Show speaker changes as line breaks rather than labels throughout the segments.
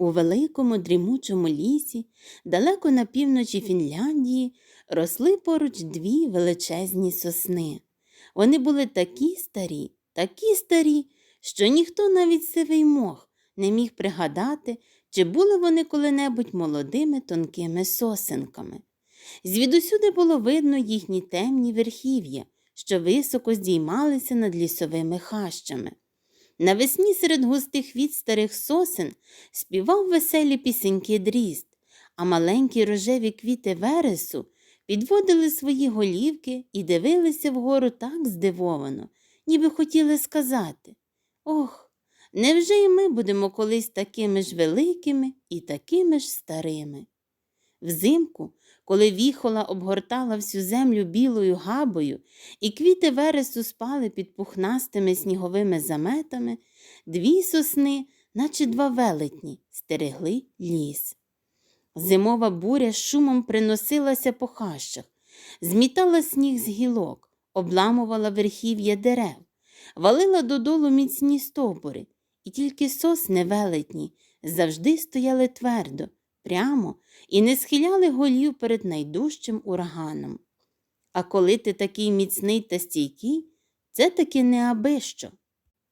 У великому дрімучому лісі, далеко на півночі Фінляндії, росли поруч дві величезні сосни. Вони були такі старі, такі старі, що ніхто навіть сивий мох не міг пригадати, чи були вони коли-небудь молодими тонкими сосенками. Звідусюди було видно їхні темні верхів'я, що високо здіймалися над лісовими хащами. Навесні серед густих від старих сосен співав веселі пісеньки дріст, а маленькі рожеві квіти вересу підводили свої голівки і дивилися вгору так здивовано, ніби хотіли сказати Ох, невже і ми будемо колись такими ж великими і такими ж старими? Взимку, коли віхола обгортала всю землю білою габою, і квіти вересу спали під пухнастими сніговими заметами, дві сосни, наче два велетні, стерегли ліс. Зимова буря з шумом приносилася по хащах, змітала сніг з гілок, обламувала верхів'я дерев, валила додолу міцні стовбури, і тільки сосни велетні завжди стояли твердо, прямо і не схиляли голів перед найдужчим ураганом. А коли ти такий міцний та стійкий, це таки не абищо.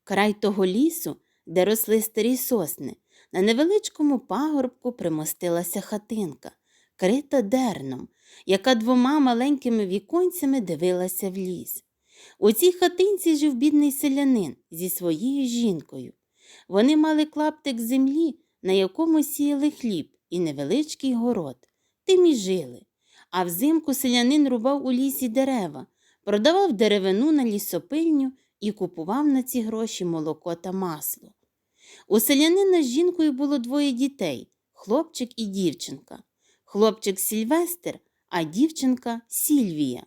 Край того лісу, де росли старі сосни, на невеличкому пагорбку примостилася хатинка, крита дерном, яка двома маленькими віконцями дивилася в ліс. У цій хатинці жив бідний селянин зі своєю жінкою. Вони мали клаптик землі, на якому сіяли хліб і невеличкий город. Тим і жили. А взимку селянин рубав у лісі дерева, продавав деревину на лісопильню і купував на ці гроші молоко та масло. У селянина з жінкою було двоє дітей хлопчик і дівчинка. Хлопчик Сільвестр, а дівчинка Сільвія.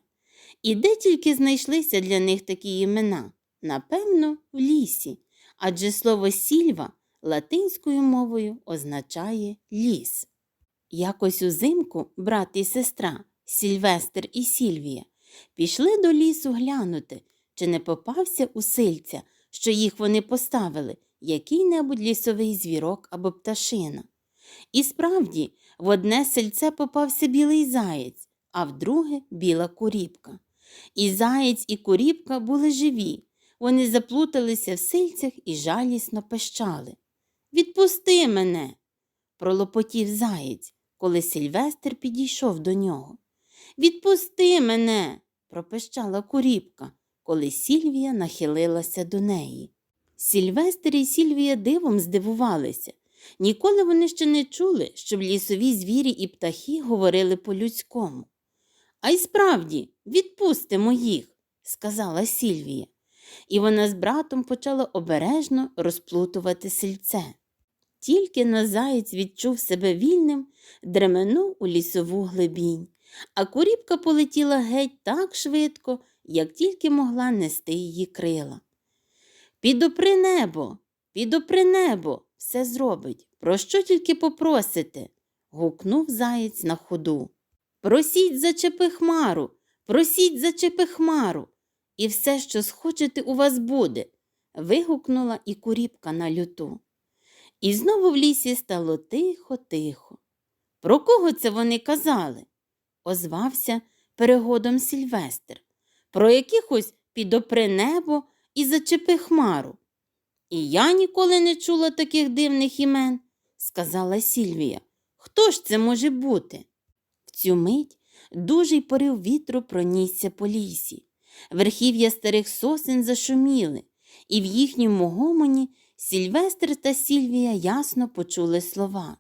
І де тільки знайшлися для них такі імена? Напевно, в лісі, адже слово сільва латинською мовою означає ліс. Якось узимку брат і сестра Сільвестр і Сільвія пішли до лісу глянути, чи не попався у сильця, що їх вони поставили, який-небудь лісовий звірок або пташина. І справді, в одне сельце попався білий заєць, а в друге біла куріпка. І заєць, і куріпка були живі. Вони заплуталися в сильцях і жалісно пищали. Відпусти мене, пролопотів заєць, коли Сильвестр підійшов до нього. Відпусти мене, пропищала куріпка, коли Сільвія нахилилася до неї. Сільвестр і Сільвія дивом здивувалися. Ніколи вони ще не чули, щоб лісові звірі і птахи говорили по-людському. А й справді, відпустимо їх, сказала Сільвія, і вона з братом почала обережно розплутувати сільце. Тільки на заєць відчув себе вільним, дременув у лісову глибінь, а куріпка полетіла геть так швидко, як тільки могла нести її крила. Підопри небо, підопри небо, все зробить. Про що тільки попросите? гукнув заєць на ходу. Просіть зачепи хмару, просіть зачепи хмару, і все, що схочете, у вас буде. вигукнула і куріпка на люту. І знову в лісі стало тихо-тихо. Про кого це вони казали? озвався перегодом Сільвестр. Про якихось підопри небо і зачепи хмару. І я ніколи не чула таких дивних імен, сказала Сільвія. Хто ж це може бути? В цю мить дужий порив вітру пронісся по лісі. Верхів'я старих сосен зашуміли, і в їхньому гомоні Сільвестр та Сільвія ясно почули слова.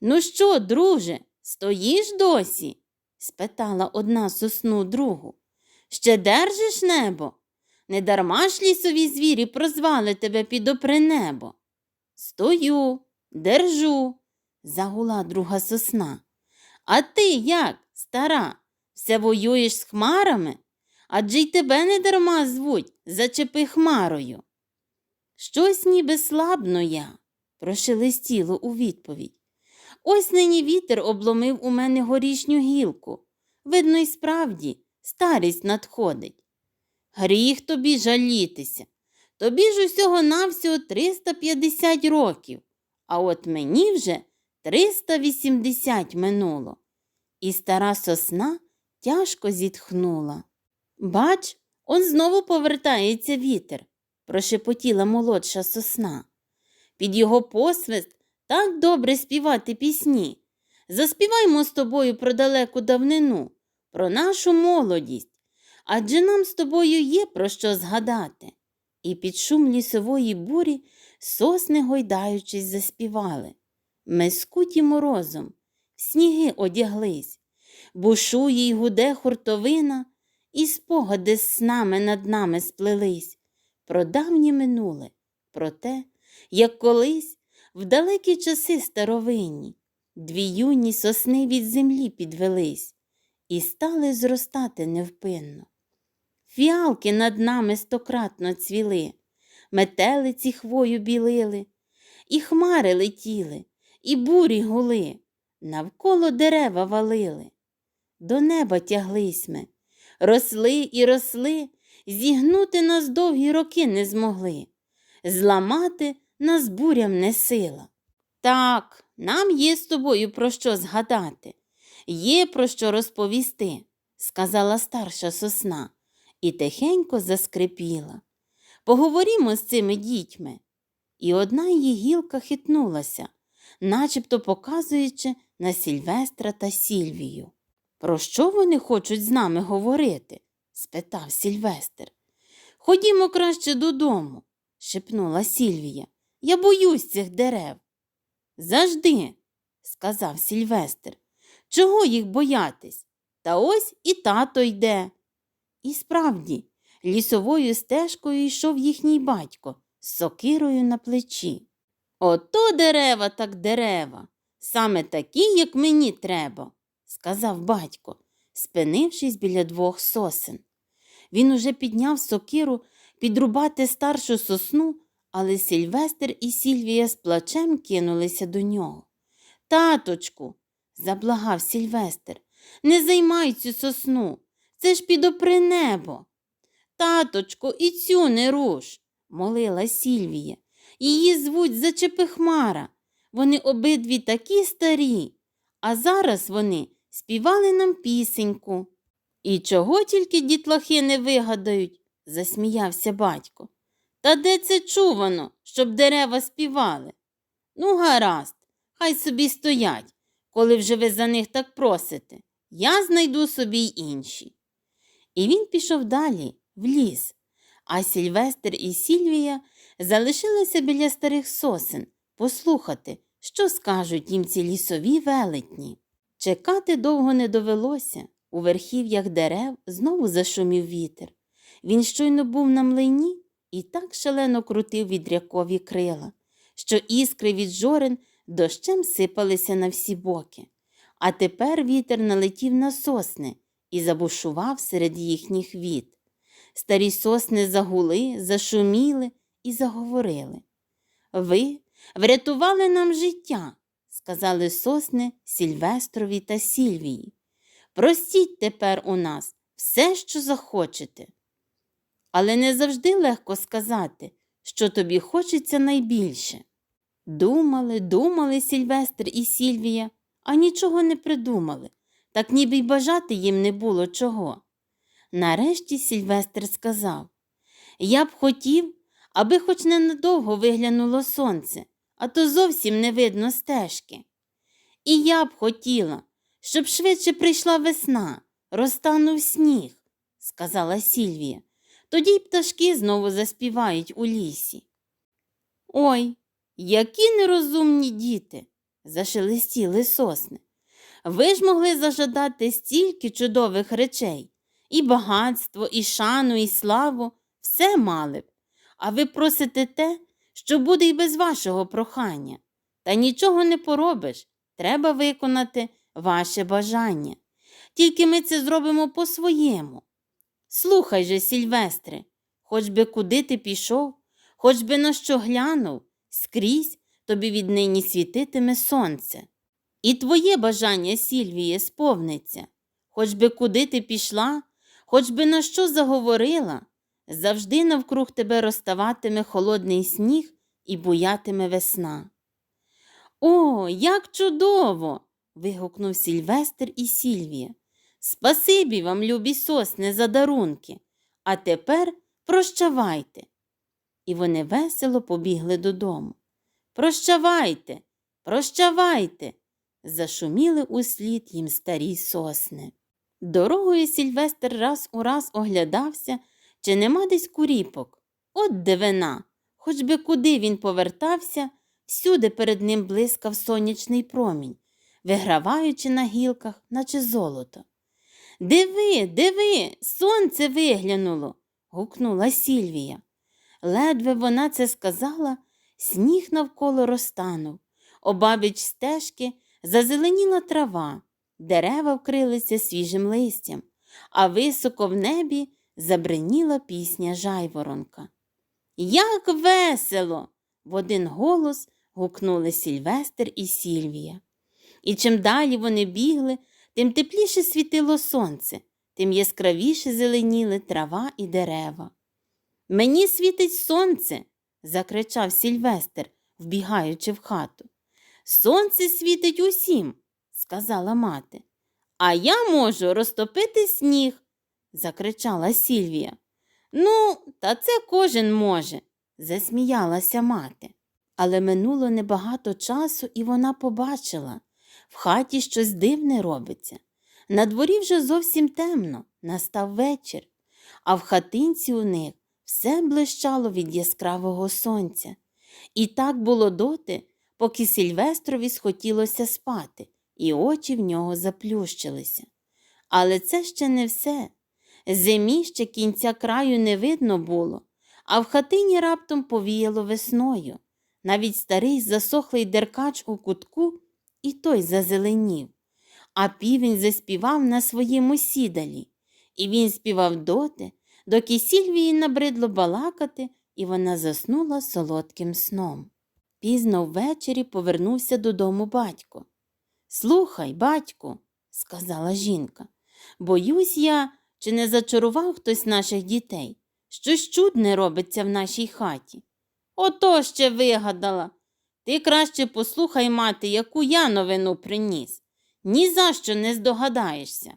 Ну що, друже, стоїш досі? спитала одна сосну другу. Ще держиш небо? Недарма ж лісові звірі прозвали тебе підопри небо. Стою, держу, загула друга сосна. А ти як, стара, все воюєш з хмарами? Адже й тебе недарма звуть, зачепи хмарою. Щось ніби слабно я, прошелестіло у відповідь. Ось нині вітер обломив у мене горішню гілку. Видно, й справді, старість надходить. Гріх тобі жалітися. Тобі ж усього навсього 350 років, а от мені вже 380 минуло. І стара сосна тяжко зітхнула. Бач, он знову повертається вітер, прошепотіла молодша сосна. Під його посвист так добре співати пісні. Заспіваймо з тобою про далеку давнину, про нашу молодість, адже нам з тобою є про що згадати. І під шум лісової бурі сосни, гойдаючись, заспівали. Ми скуті морозом, сніги одяглись, бушує й гуде хуртовина, і спогади з снами над нами сплелись. Про давнє минуле, про те, як колись в далекі часи старовинні дві юні сосни від землі підвелись і стали зростати невпинно. Фіалки над нами стократно цвіли, метелиці хвою білили, і хмари летіли, і бурі гули, навколо дерева валили. До неба тяглись ми, росли і росли, зігнути нас довгі роки не змогли, зламати нас бурям не сила. Так, нам є з тобою про що згадати, є про що розповісти, сказала старша сосна і тихенько заскрипіла. Поговоримо з цими дітьми. І одна її гілка хитнулася, начебто показуючи на Сільвестра та Сільвію. Про що вони хочуть з нами говорити? Спитав Сільвестр. Ходімо краще додому, шепнула Сільвія. Я боюсь цих дерев. Завжди, сказав Сільвестр. Чого їх боятись? Та ось і тато йде. І справді, лісовою стежкою йшов їхній батько з сокирою на плечі. Ото дерева так дерева, саме такі, як мені треба, сказав батько, спинившись біля двох сосен. Він уже підняв сокиру підрубати старшу сосну, але Сільвестр і Сільвія з плачем кинулися до нього. Таточку, заблагав Сільвестр, не займай цю сосну. Це ж підопри небо. Таточко, і цю не руш, молила Сільвія. Її звуть Зачепихмара. Вони обидві такі старі, а зараз вони співали нам пісеньку. І чого тільки дітлахи не вигадають, засміявся батько. Та де це чувано, щоб дерева співали? Ну, гаразд, хай собі стоять, коли вже ви за них так просите. Я знайду собі й інші. І він пішов далі, в ліс, а Сільвестр і Сільвія залишилися біля старих сосен послухати, що скажуть їм ці лісові велетні. Чекати довго не довелося. У верхів'ях дерев знову зашумів вітер. Він щойно був на млині і так шалено крутив відрякові крила, що іскри від жорен дощем сипалися на всі боки. А тепер вітер налетів на сосни і забушував серед їхніх віт. Старі сосни загули, зашуміли і заговорили. Ви врятували нам життя, сказали сосни Сільвестрові та Сільвії. Простіть тепер у нас все, що захочете. Але не завжди легко сказати, що тобі хочеться найбільше. Думали, думали Сільвестр і Сільвія, а нічого не придумали, так ніби й бажати їм не було чого. Нарешті Сільвестр сказав Я б хотів, аби хоч ненадовго виглянуло сонце, а то зовсім не видно стежки. І я б хотіла, щоб швидше прийшла весна, розтанув сніг, сказала Сільвія. Тоді й пташки знову заспівають у лісі. Ой, які нерозумні діти, зашелестіли сосни. Ви ж могли зажадати стільки чудових речей і багатство, і шану, і славу все мали б. А ви просите те, що буде й без вашого прохання. Та нічого не поробиш, треба виконати ваше бажання. Тільки ми це зробимо по-своєму. Слухай же, Сільвестре, хоч би куди ти пішов, хоч би на що глянув, скрізь тобі віднині світитиме сонце. І твоє бажання, Сільвіє, сповниться, хоч би куди ти пішла, хоч би на що заговорила, завжди навкруг тебе розставатиме холодний сніг і буятиме весна. О, як чудово. вигукнув Сільвестр і Сільвія. Спасибі вам, любі сосни, за дарунки. А тепер прощавайте. І вони весело побігли додому. Прощавайте, прощавайте. Зашуміли услід їм старі сосни. Дорогою Сільвестр раз у раз оглядався, чи нема десь куріпок. От дивина. Хоч би куди він повертався, всюди перед ним блискав сонячний промінь, виграваючи на гілках, наче золото. Диви, диви, сонце виглянуло. гукнула Сільвія. Ледве вона це сказала, сніг навколо розтанув. Обабіч стежки зазеленіла трава, дерева вкрилися свіжим листям, а високо в небі забриніла пісня жайворонка. Як весело! в один голос гукнули Сільвестр і Сільвія. І чим далі вони бігли, тим тепліше світило сонце, тим яскравіше зеленіли трава і дерева. Мені світить сонце, закричав Сільвестр, вбігаючи в хату. Сонце світить усім, сказала мати. А я можу розтопити сніг, закричала Сільвія. Ну, та це кожен може, засміялася мати. Але минуло небагато часу, і вона побачила в хаті щось дивне робиться. На дворі вже зовсім темно, настав вечір, а в хатинці у них все блищало від яскравого сонця. І так було доти, поки Сільвестрові схотілося спати, і очі в нього заплющилися. Але це ще не все. Зимі ще кінця краю не видно було, а в хатині раптом повіяло весною. Навіть старий засохлий деркач у кутку і той зазеленів. А півень заспівав на своєму сідалі, і він співав доти, доки Сільвії набридло балакати, і вона заснула солодким сном. Пізно ввечері повернувся додому батько. Слухай, батьку, сказала жінка, боюсь я, чи не зачарував хтось наших дітей. Щось чудне робиться в нашій хаті. Ото ще вигадала. Ти краще послухай, мати, яку я новину приніс. Ні за що не здогадаєшся.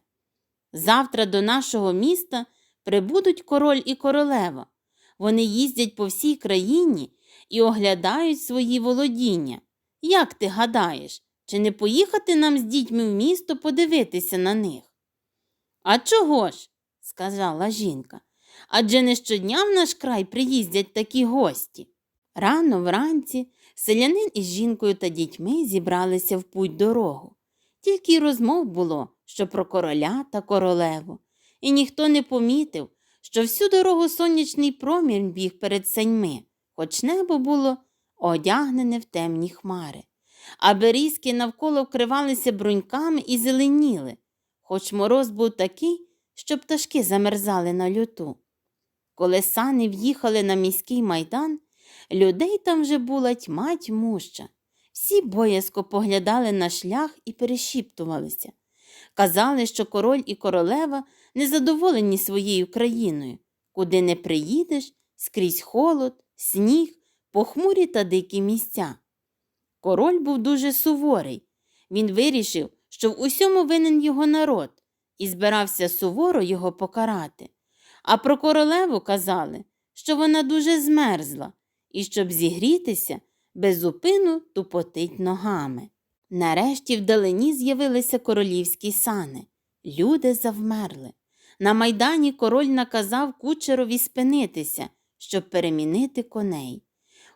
Завтра до нашого міста прибудуть король і королева. Вони їздять по всій країні і оглядають свої володіння. Як ти гадаєш, чи не поїхати нам з дітьми в місто подивитися на них? А чого ж? Сказала жінка. Адже не щодня в наш край приїздять такі гості. Рано вранці селянин із жінкою та дітьми зібралися в путь дорогу. Тільки й розмов було, що про короля та королеву, і ніхто не помітив, що всю дорогу сонячний промір біг перед саньми, хоч небо було одягнене в темні хмари, а берізки навколо вкривалися бруньками і зеленіли, хоч мороз був такий, що пташки замерзали на люту. Коли сани в'їхали на міський майдан, людей там вже була тьма тьмуща. Всі боязко поглядали на шлях і перешіптувалися. Казали, що король і королева незадоволені своєю країною. Куди не приїдеш, скрізь холод, сніг, похмурі та дикі місця. Король був дуже суворий. Він вирішив, що в усьому винен його народ, і збирався суворо його покарати. А про королеву казали, що вона дуже змерзла, і, щоб зігрітися, безупину тупотить ногами. Нарешті вдалині з'явилися королівські сани. Люди завмерли. На майдані король наказав кучерові спинитися, щоб перемінити коней.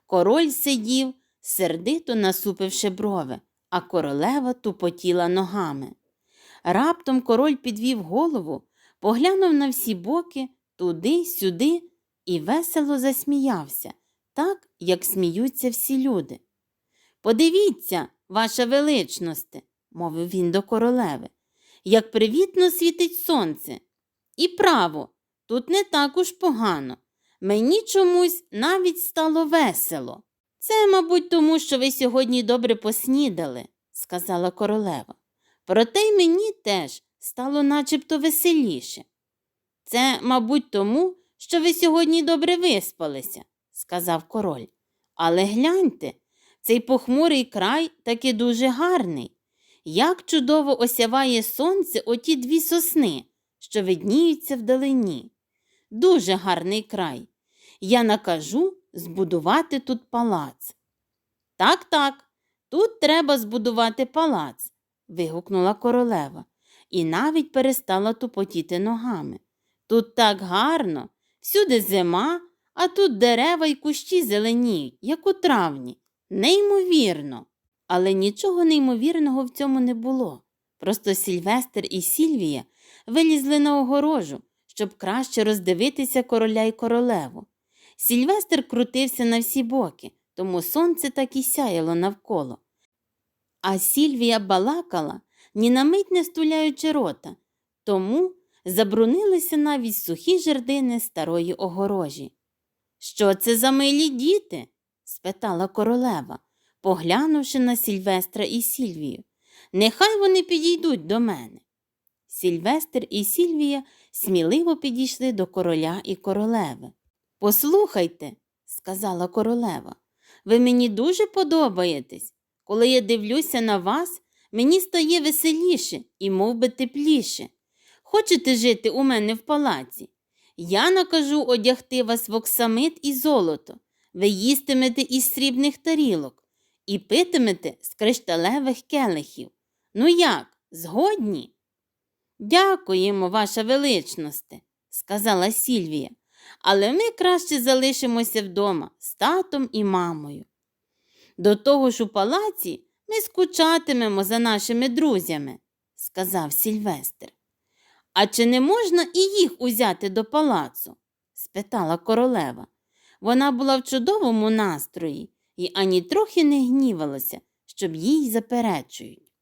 Король сидів, сердито насупивши брови, а королева тупотіла ногами. Раптом король підвів голову, поглянув на всі боки, туди, сюди і весело засміявся, так, як сміються всі люди. Подивіться, ваша величносте, мовив він до королеви, як привітно світить сонце. І право, тут не так уж погано. Мені чомусь навіть стало весело. Це, мабуть, тому, що ви сьогодні добре поснідали, сказала королева. Проте й мені теж стало начебто веселіше. Це, мабуть, тому, що ви сьогодні добре виспалися, сказав король. Але гляньте, цей похмурий край таки дуже гарний. Як чудово осяває сонце оті дві сосни, що видніються вдалині. Дуже гарний край. Я накажу збудувати тут палац. Так, так, тут треба збудувати палац, вигукнула королева і навіть перестала тупотіти ногами. Тут так гарно, всюди зима, а тут дерева й кущі зеленіють, як у травні. Неймовірно. Але нічого неймовірного в цьому не було. Просто Сільвестр і Сільвія вилізли на огорожу, щоб краще роздивитися короля й королеву. Сільвестр крутився на всі боки, тому сонце так і сяяло навколо. А Сільвія балакала, ні на мить не стуляючи рота, тому забрунилися навіть сухі жердини старої огорожі. Що це за милі діти? спитала королева, поглянувши на Сільвестра і Сільвію. Нехай вони підійдуть до мене. Сільвестр і Сільвія сміливо підійшли до короля і королеви. Послухайте, сказала королева, ви мені дуже подобаєтесь. Коли я дивлюся на вас, мені стає веселіше і мов би, тепліше. Хочете жити у мене в палаці? Я накажу одягти вас в оксамит і золото. Ви їстимете із срібних тарілок і питимете з кришталевих келихів. Ну як, згодні? Дякуємо, ваша величносте, сказала Сільвія, але ми краще залишимося вдома з татом і мамою. До того ж у палаці ми скучатимемо за нашими друзями, сказав Сільвестр. А чи не можна і їх узяти до палацу? спитала королева. Вона була в чудовому настрої і ані трохи не гнівалася, щоб їй заперечують.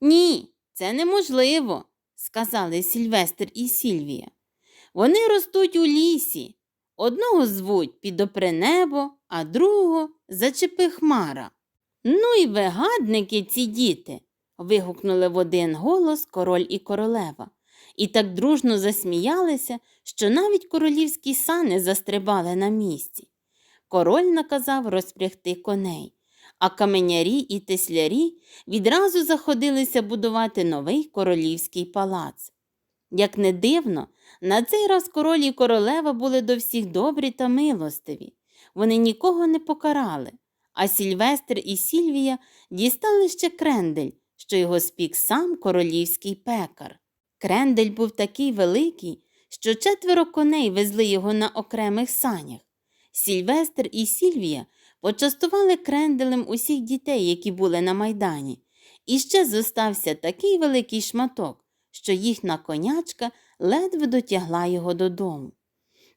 Ні, це неможливо, сказали Сільвестр і Сільвія. Вони ростуть у лісі. Одного звуть підопре небо, а другого зачепи хмара. Ну і вигадники ці діти. вигукнули в один голос король і королева, і так дружно засміялися, що навіть королівські сани застрибали на місці. Король наказав розпрягти коней, а каменярі і теслярі відразу заходилися будувати новий королівський палац. Як не дивно, на цей раз король і королева були до всіх добрі та милостиві. Вони нікого не покарали, а Сільвестр і Сільвія дістали ще крендель, що його спік сам королівський пекар. Крендель був такий великий, що четверо коней везли його на окремих санях. Сільвестр і Сільвія почастували кренделем усіх дітей, які були на майдані, і ще зостався такий великий шматок, що їхня конячка ледве дотягла його додому.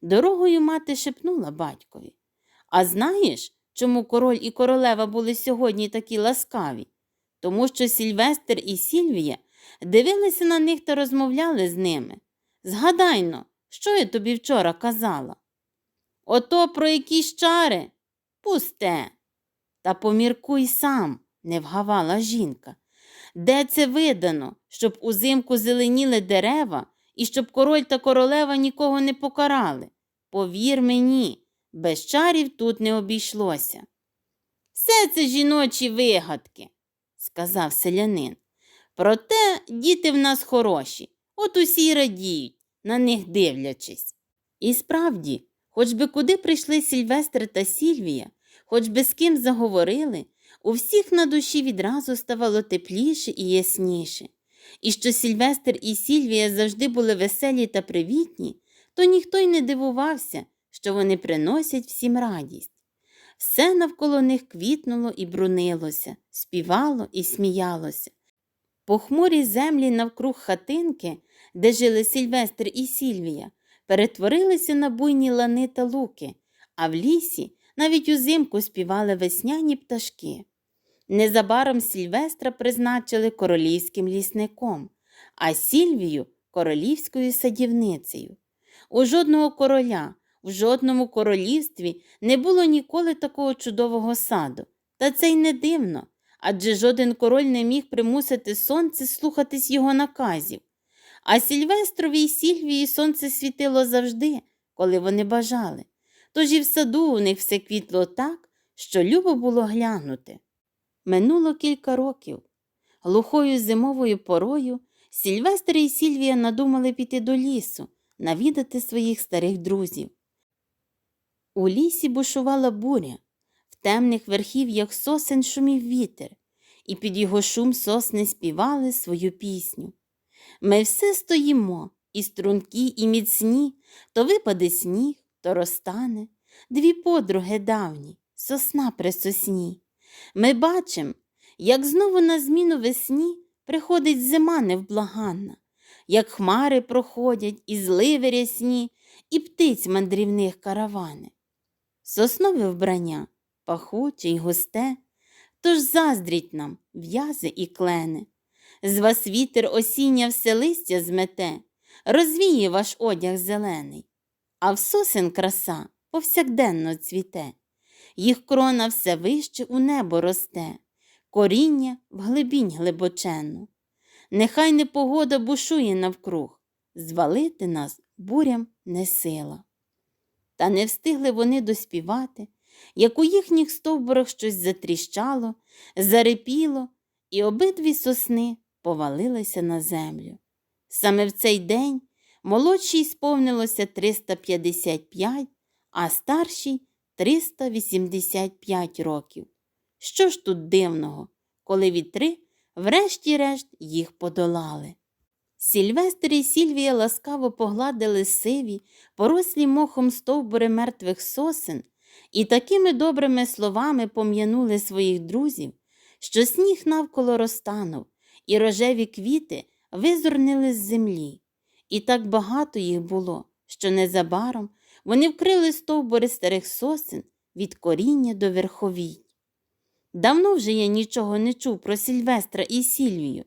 Дорогою мати шепнула батькові. А знаєш, чому король і королева були сьогодні такі ласкаві? Тому що Сільвестр і Сільвія дивилися на них та розмовляли з ними. Згадайно, що я тобі вчора казала? Ото про якісь чари? Пусте. Та поміркуй сам, не вгавала жінка. Де це видано, щоб узимку зеленіли дерева і щоб король та королева нікого не покарали? Повір мені, без чарів тут не обійшлося. Все це жіночі вигадки, сказав селянин. Проте діти в нас хороші, от усі радіють, на них дивлячись. І справді, хоч би куди прийшли Сільвестр та Сільвія, хоч би з ким заговорили, у всіх на душі відразу ставало тепліше і ясніше. І що Сільвестр і Сільвія завжди були веселі та привітні, то ніхто й не дивувався, що вони приносять всім радість. Все навколо них квітнуло і брунилося, співало і сміялося. Похмурі землі навкруг хатинки, де жили Сільвестр і Сільвія, перетворилися на буйні лани та луки, а в лісі навіть узимку співали весняні пташки. Незабаром Сільвестра призначили королівським лісником, а Сільвію королівською садівницею. У жодного короля, в жодному королівстві не було ніколи такого чудового саду. Та це й не дивно, адже жоден король не міг примусити сонце слухатись його наказів. А Сільвестрові й Сільвії сонце світило завжди, коли вони бажали. Тож і в саду у них все квітло так, що любо було глянути. Минуло кілька років. Глухою зимовою порою Сільвестр і Сільвія надумали піти до лісу, навідати своїх старих друзів. У лісі бушувала буря, в темних верхів'ях сосен шумів вітер, і під його шум сосни співали свою пісню. Ми все стоїмо, і стрункі, і міцні, то випаде сніг, то розтане, дві подруги давні, сосна при сосні. Ми бачим, як знову на зміну весні приходить зима невблаганна, як хмари проходять, і зливи рясні, і птиць мандрівних каравани. Соснове вбрання пахуче й густе, тож заздріть нам в'язи і клени. З вас вітер осіння все листя змете, розвіє ваш одяг зелений, а в сосен краса повсякденно цвіте, їх крона все вище у небо росте, коріння в глибінь глибоченну. Нехай непогода бушує навкруг, звалити нас бурям не сила. Та не встигли вони доспівати, як у їхніх стовбурах щось затріщало, зарипіло, і обидві сосни повалилися на землю. Саме в цей день молодшій сповнилося 355, а старшій 385 років. Що ж тут дивного, коли вітри, врешті-решт, їх подолали? Сільвестр і Сільвія ласкаво погладили сиві, порослі мохом стовбури мертвих сосен і такими добрими словами пом'янули своїх друзів, що сніг навколо розтанув, і рожеві квіти визурнили з землі. І так багато їх було, що незабаром вони вкрили стовбури старих сосен від коріння до верховій. Давно вже я нічого не чув про Сільвестра і Сільвію.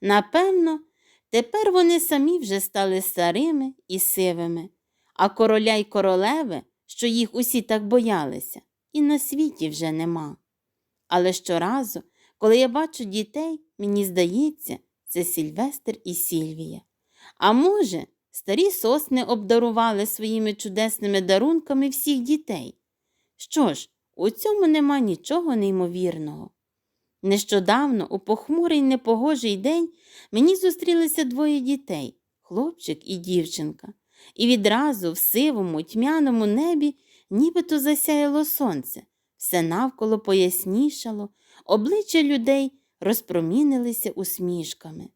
Напевно, тепер вони самі вже стали старими і сивими, а короля й королеви, що їх усі так боялися, і на світі вже нема. Але щоразу, коли я бачу дітей, мені здається, це Сільвестр і Сільвія. А може, старі сосни обдарували своїми чудесними дарунками всіх дітей. Що ж, у цьому нема нічого неймовірного. Нещодавно, у похмурий непогожий день, мені зустрілися двоє дітей хлопчик і дівчинка, і відразу в сивому, тьмяному небі нібито засяяло сонце, все навколо пояснішало, обличчя людей розпромінилися усмішками.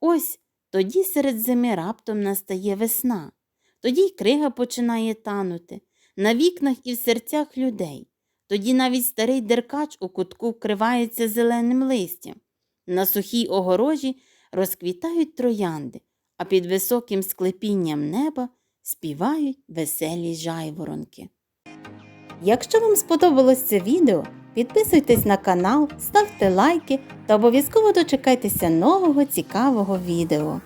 Ось тоді серед зими раптом настає весна, тоді й крига починає танути на вікнах і в серцях людей. Тоді навіть старий деркач у кутку вкривається зеленим листям. На сухій огорожі розквітають троянди, а під високим склепінням неба співають веселі жайворонки. Якщо вам сподобалось це відео, підписуйтесь на канал, ставте лайки та обов'язково дочекайтеся нового цікавого відео.